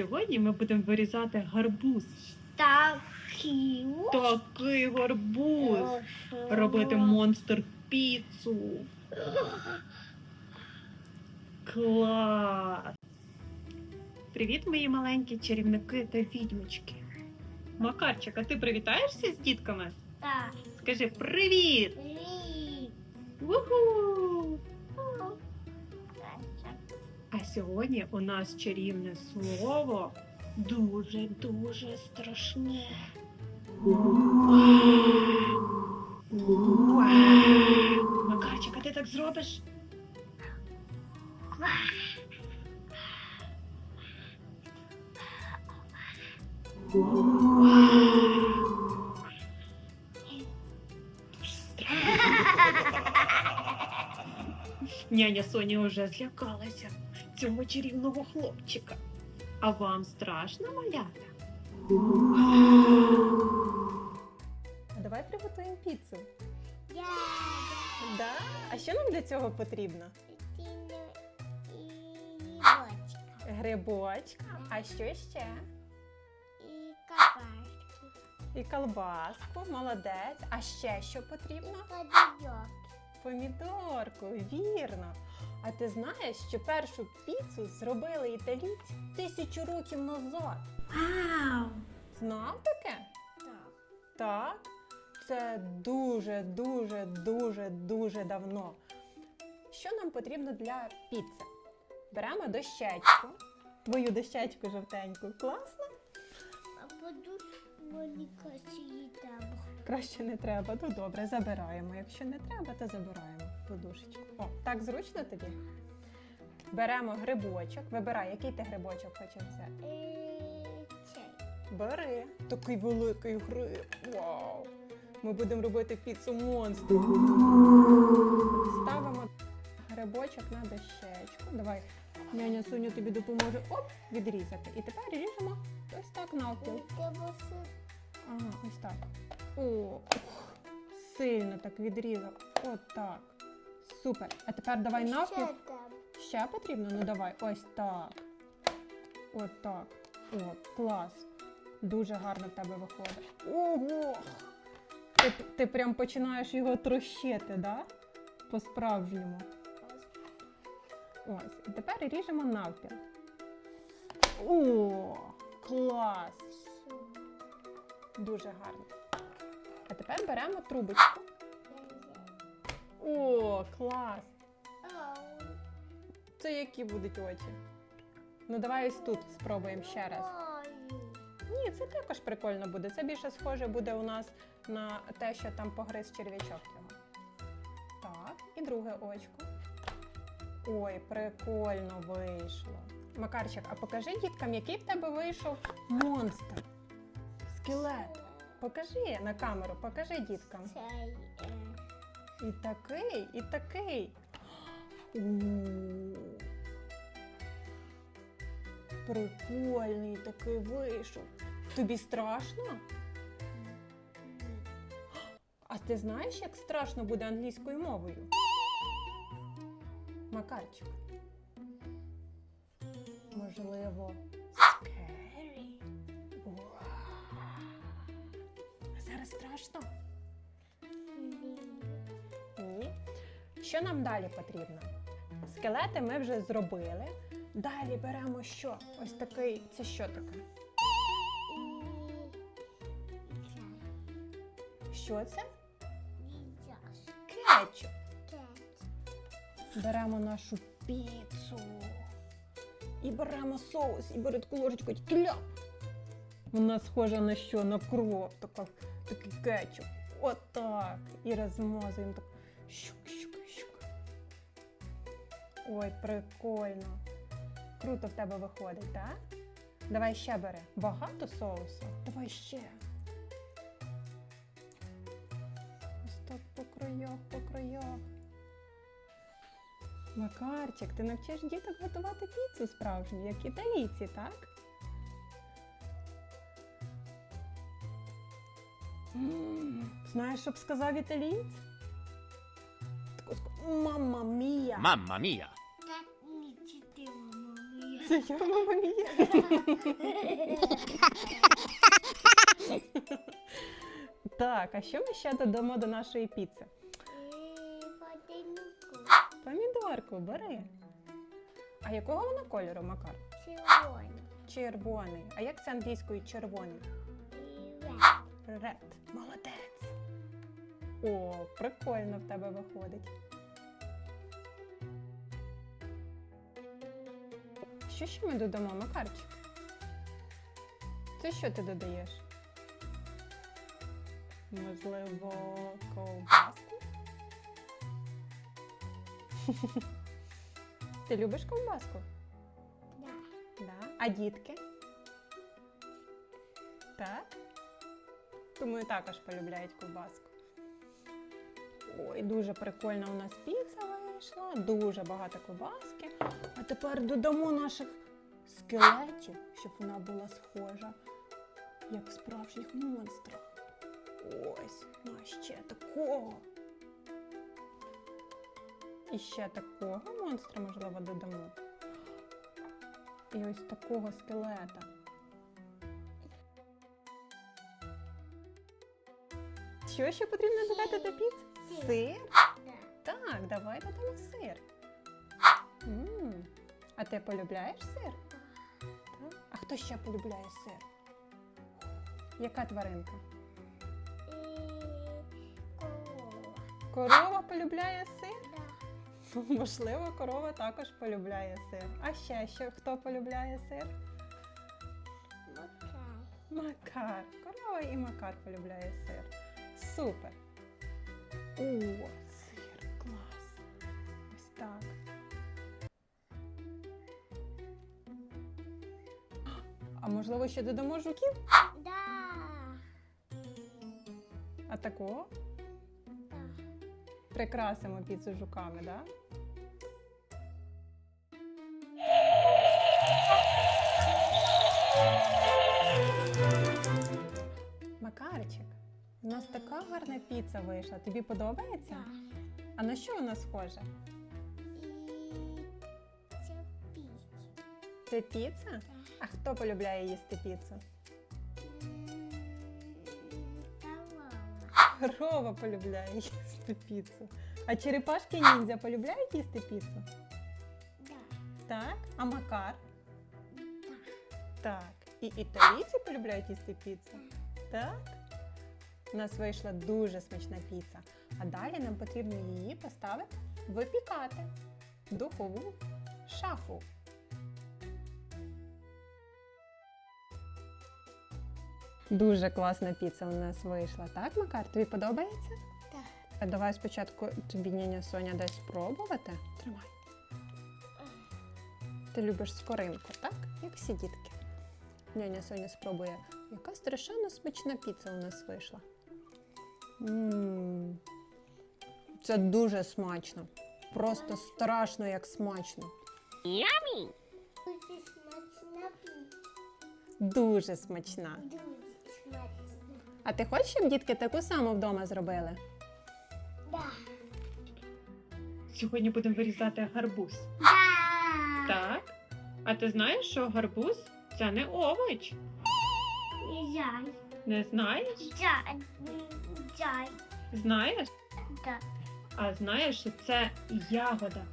Сьогодні ми будемо вирізати гарбуз. Такі. Такий гарбуз. Робити монстр піцу. Клас! Привіт, мої маленькі чарівники та відьмочки. Макарчик, а ти привітаєшся з дітками? Так. Скажи привіт! Лі. Уху! Сьогодні у нас чарівне слово дуже-дуже страшне. Макарчик, а ти так зробиш? Няня Соня вже злякалася цього чарівного хлопчика. А вам страшно малята? Давай приготуємо піцу. Я. Да? А що нам для цього потрібно? І. Грибочка, а що ще? І кабачки. І колбаску, молодець. А ще що потрібно? Подійок. Помідорку, вірно. А ти знаєш, що першу піцу зробили італійці тисячу років назад? Вау! Знав таке? Так. Так. Це дуже, дуже, дуже, дуже давно. Що нам потрібно для піци? Беремо дощечку, твою дощечку жовтеньку. Класно? А подушку мені красиві. Краще не треба. Ну добре, забираємо. Якщо не треба, то забираємо подушечку. О, так зручно тобі? Беремо грибочок. Вибирай, який ти грибочок хочеш взяти. Е, Цей. Бери. Такий великий гриб. Вау! Ми будемо робити піцу монстр. Ставимо грибочок на дощечку. Давай, няня Соня тобі допоможе. Оп, відрізати. І тепер ріжемо ось так навпіл. Ага, ось так. О, сильно так відрізав. От так. Супер. А тепер давай навпіл. Ще. Ще потрібно? Ну давай, ось так. От так. О, клас. Дуже гарно в тебе виходить. Ого! Ти, ти прям починаєш його трощити, да? По-справжньому. Ось. І тепер ріжемо навпіл. О, клас! Дуже гарно. А тепер беремо трубочку. О, клас! Це які будуть очі? Ну давай ось тут спробуємо ще раз. Ні, це також прикольно буде. Це більше схоже буде у нас на те, що там погриз черв'ячок його. Так, і друге очко. Ой, прикольно вийшло. Макарчик, а покажи діткам, який в тебе вийшов монстр. Скелет. Покажи на камеру, покажи діткам. Цей. І такий, і такий. Прикольний такий вийшов. Тобі страшно? А ти знаєш, як страшно буде англійською мовою? Макарчик. Можливо. Scary. А Зараз страшно? Ні. Що нам далі потрібно? Скелети ми вже зробили. Далі беремо що? Ось такий. Це що таке? Що це? Кетчуп. Беремо нашу піцу. І беремо соус, і бери таку ложечку, тільки. Вона схожа на що? На кров. Така, такий кетчуп. Отак. І розмазуємо так. Щук, щук, щук. Ой, прикольно. Круто в тебе виходить, так? Давай ще бери. Багато соусу? Давай ще. Ось так по краях, по краях. Макарчик, ти навчиш діток готувати піцу справжню, як італійці, так? Знаєш, що б сказав італієць? Мамма мія! Ти, мама, Це я мама мія. Так, а що ми ще додамо до нашої піци? Помідорку бери. А якого вона кольору, Макар? Червоний. Червоний. А як це англійською червоний? Ред. Red. Молодець. О, прикольно в тебе виходить. Що ще ми додамо, Макарчик? Це що ти додаєш? Можливо, ковбаску? Ти любиш ковбаску? Да. Да. А дітки? Так? Думаю, також полюбляють ковбаску. Ой, дуже прикольна у нас піца вийшла, дуже багато ковбаски. А тепер додамо наших скелетів, щоб вона була схожа, як справжніх монстрів. Ось, ну а ще такого. І ще такого монстра, можливо, додамо. І ось такого скелета. Що ще потрібно додати до піци? Сир. Так, давай додамо сир. м А ти полюбляєш сир? Так. А хто ще полюбляє сир? Яка тваринка? Корова полюбляє сир? Можливо, корова також полюбляє сир. А ще що хто полюбляє сир? Макай. Макар. Корова і Макар полюбляє сир. Супер. О, сир, клас. Ось так. А можливо, ще додамо жуків? Да. А такого? Прикрасимо піцу жуками, да? Макарчик, у нас така гарна піца вийшла. Тобі подобається? А на що вона схожа? І це піч. Це піца? А хто полюбляє їсти піцу? Корова полюбляє їсти піцу. А черепашки ніндзя полюбляють їсти піцу? Так. А Макар? Так. І італійці полюбляють їсти піцу? Так. У нас вийшла дуже смачна піца. А далі нам потрібно її поставити випікати в духову шафу. Дуже класна піца у нас вийшла, так, Макар? Тобі подобається? Так. А давай спочатку тобі няня Соня дасть спробувати. Тримай. Ти любиш скоринку, так? Як всі дітки. Няня Соня спробує. Яка страшенно смачна піца у нас вийшла. м Це дуже смачно. Просто страшно, як смачно. Дуже смачна піч. Дуже смачна. Дуже смачна. А ти хочеш, щоб дітки таку саму вдома зробили? Да. Сьогодні будемо вирізати гарбуз. Да. Так. А ти знаєш, що гарбуз це не овоч? Яй. Не знаєш? Яй. Яй. Знаєш? Да. А знаєш, що це ягода.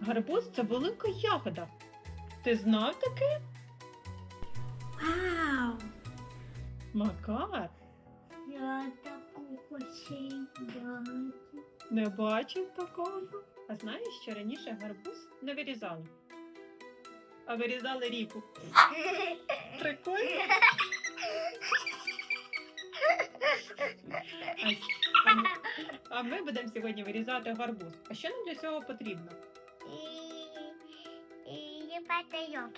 Гарбуз це велика ягода. Ти знав таке? Вау. Макар, Я таку хочу бачити. не бачив такого. А знаєш, що раніше гарбуз не вирізали, а вирізали ріпу. Прикольно. А, а ми- а ми будемо сьогодні вирізати гарбуз. А що нам для цього потрібно? І, і падайок.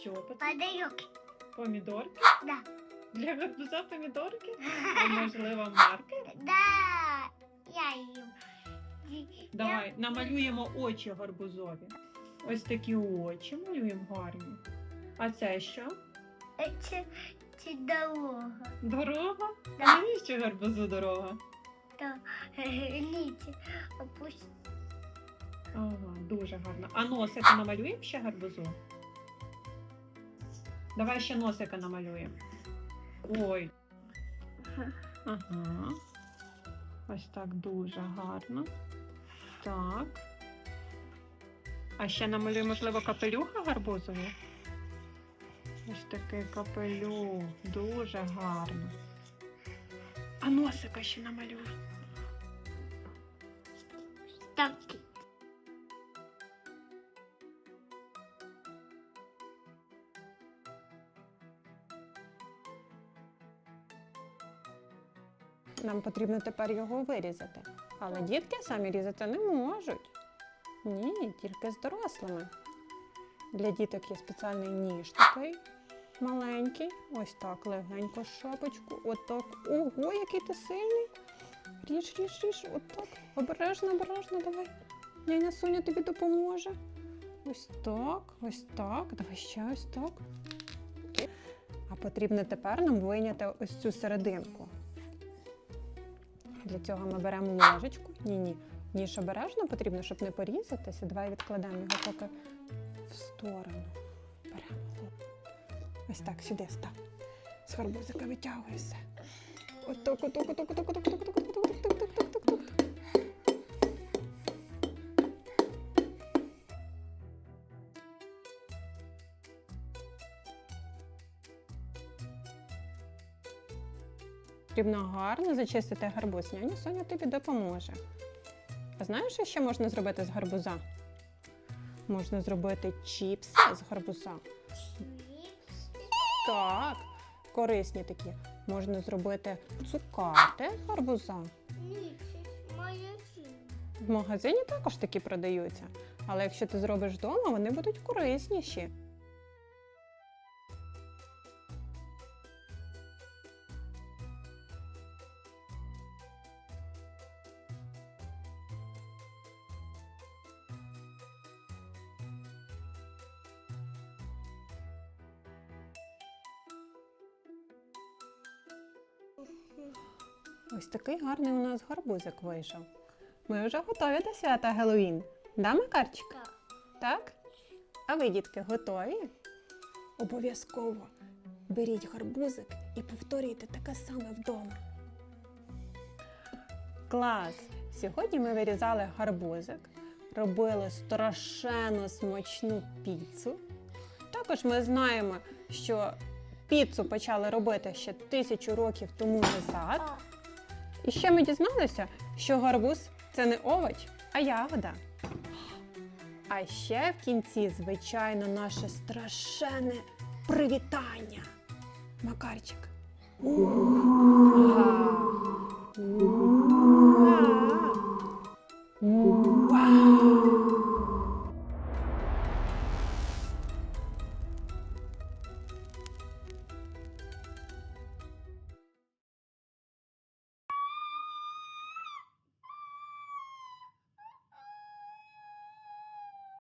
Що потрібно? Падайок. Помідорки? Да. Для гарбуза помідорки? А можливо, маркер? Да. Я їм. Давай намалюємо очі гарбузові. Ось такі очі малюємо гарні. А це що? Це, це дорога. Дорога? А Да. навіщо гарбузу дорога? То літі опусти. Ага, дуже гарно. А носика намалюємо ще гарбузу? Давай ще носика намалюємо. Ой. Ага. Ось так дуже гарно. Так. А ще намалюємо, можливо, капелюха гарбузову. Ось такий капелюх. Дуже гарно. А носика ще намалюй. Так. Нам потрібно тепер його вирізати. Але дітки самі різати не можуть. Ні, тільки з дорослими. Для діток є спеціальний ніж такий маленький. Ось так, легенько шапочку. Отак. Ого, який ти сильний. Ріж, ріж, ріж, отак. Обережно, обережно, давай. Няня Соня тобі допоможе. Ось так, ось так. Давай ще ось так. А потрібно тепер нам вийняти ось цю серединку. Для цього ми беремо ложечку. Ні, ні. Ніж обережно потрібно, щоб не порізатися. Давай відкладемо його поки в сторону. Беремо. Ось так, сюди став. З гарбузика витягуєшся. отак, отак, отак, отак, отак, отак, отак, отак, отак, Потрібно гарно зачистити гарбуз. Няня Соня тобі допоможе. А знаєш, що ще можна зробити з гарбуза? Можна зробити чіпси з гарбуза. Так, корисні такі. Можна зробити цукати з гарбуза. В магазині також такі продаються. Але якщо ти зробиш вдома, вони будуть корисніші. Ось такий гарний у нас гарбузик вийшов. Ми вже готові до свята Геловін. Да, Макарчик? Так. Так? А ви, дітки, готові? Обов'язково беріть гарбузик і повторюйте таке саме вдома. Клас! Сьогодні ми вирізали гарбузик, робили страшенно смачну піцу. Також ми знаємо, що піцу почали робити ще тисячу років тому назад. І ще ми дізналися, що гарбуз це не овоч, а ягода. А ще в кінці, звичайно, наше страшенне привітання. Макарчик.